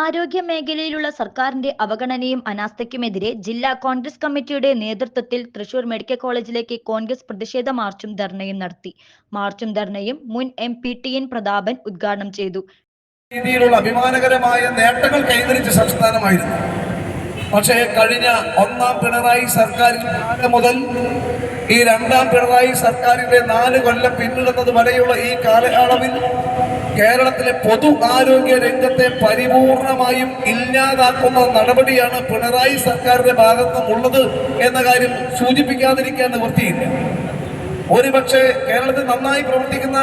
ആരോഗ്യ മേഖലയിലുള്ള സർക്കാരിന്റെ അവഗണനയും അനാസ്ഥയ്ക്കുമെതിരെ ജില്ലാ കോൺഗ്രസ് കമ്മിറ്റിയുടെ നേതൃത്വത്തിൽ തൃശൂർ മെഡിക്കൽ കോളേജിലേക്ക് കോൺഗ്രസ് പ്രതിഷേധ മാർച്ചും ധർണയും നടത്തി. മാർച്ചും ധർണയും മുൻ M P T N Prathapan ഉദ്ഘാടനം ചെയ്തു. രീതിയിലുള്ള അഭിമാനകരമായ നേട്ടങ്ങൾ കൈവരിച്ച സംസ്ഥാനമായിരുന്നു. പക്ഷേ കഴിഞ്ഞ ഒന്നാം പിണറായി സർക്കാരിൽ മുതൽ ഈ രണ്ടാം പിണറായി സർക്കാരിന്റെ നാല് കൊല്ലം പിന്നിടുന്നത് വരെയുള്ള ഈ കാലയളവിൽ കേരളത്തിലെ പൊതു ആരോഗ്യ രംഗത്തെ പരിപൂർണമായും ഇല്ലാതാക്കുന്ന നടപടിയാണ് പിണറായി സർക്കാരിന്റെ ഭാഗത്തുനിന്നുള്ളത് എന്ന കാര്യം സൂചിപ്പിക്കാതിരിക്കാൻ നിവൃത്തിയില്ല. ഒരുപക്ഷെ കേരളത്തിൽ നന്നായി പ്രവർത്തിക്കുന്ന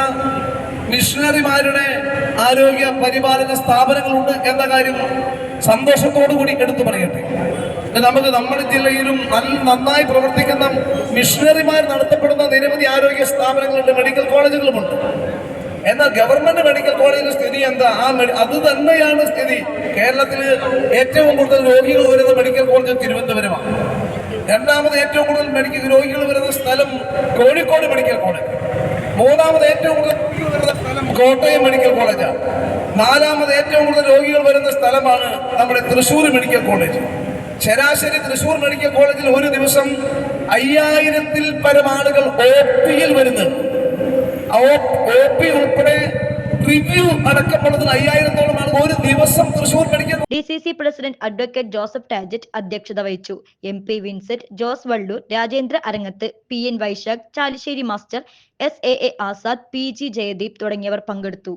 മിഷണറിമാരുടെ ആരോഗ്യ പരിപാലന സ്ഥാപനങ്ങളുണ്ട് എന്ന കാര്യം സന്തോഷത്തോടു കൂടി എടുത്തു പറയട്ടെ. നമുക്ക് നമ്മുടെ ജില്ലയിലും നന്നായി പ്രവർത്തിക്കുന്ന മിഷണറിമാർ നടത്തപ്പെടുന്ന നിരവധി ആരോഗ്യ സ്ഥാപനങ്ങളുണ്ട് മെഡിക്കൽ കോളേജുകളുമുണ്ട്. എന്നാൽ ഗവൺമെന്റ് മെഡിക്കൽ കോളേജിന്റെ സ്ഥിതി എന്താ? ആ അത് തന്നെയാണ് സ്ഥിതി. കേരളത്തിൽ ഏറ്റവും കൂടുതൽ രോഗികൾ വരുന്ന മെഡിക്കൽ കോളേജ് തിരുവനന്തപുരമാണ്. രണ്ടാമത് ഏറ്റവും കൂടുതൽ മെഡിക്കൽ രോഗികൾ വരുന്ന സ്ഥലം കോഴിക്കോട് മെഡിക്കൽ കോളേജ് മൂന്നാമത് ഏറ്റവും കൂടുതൽ സ്ഥലം കോട്ടയം മെഡിക്കൽ കോളേജാണ് നാലാമത് ഏറ്റവും കൂടുതൽ രോഗികൾ വരുന്ന സ്ഥലമാണ് നമ്മുടെ തൃശ്ശൂർ മെഡിക്കൽ കോളേജ് ശരാശരി തൃശ്ശൂർ മെഡിക്കൽ കോളേജിൽ ഒരു ദിവസം അയ്യായിരത്തിൽ പരം ആളുകൾ വരുന്നുണ്ട്. പി ഉൾപ്പെടെ റിവ്യൂ അടക്കമുള്ളതിന് അയ്യായിരത്തോളം ആളുകൾ ഒരു ദിവസം Thrissur medical D C C president advocate Joseph Tajet അധ്യക്ഷത വഹിച്ചു. M P Vincent Jose Vallur Rajendra Arangath P N Vaisakh Chalissery master S A A Azad P G Jayadeep തുടങ്ങിയവർ പങ്കെടുത്തു.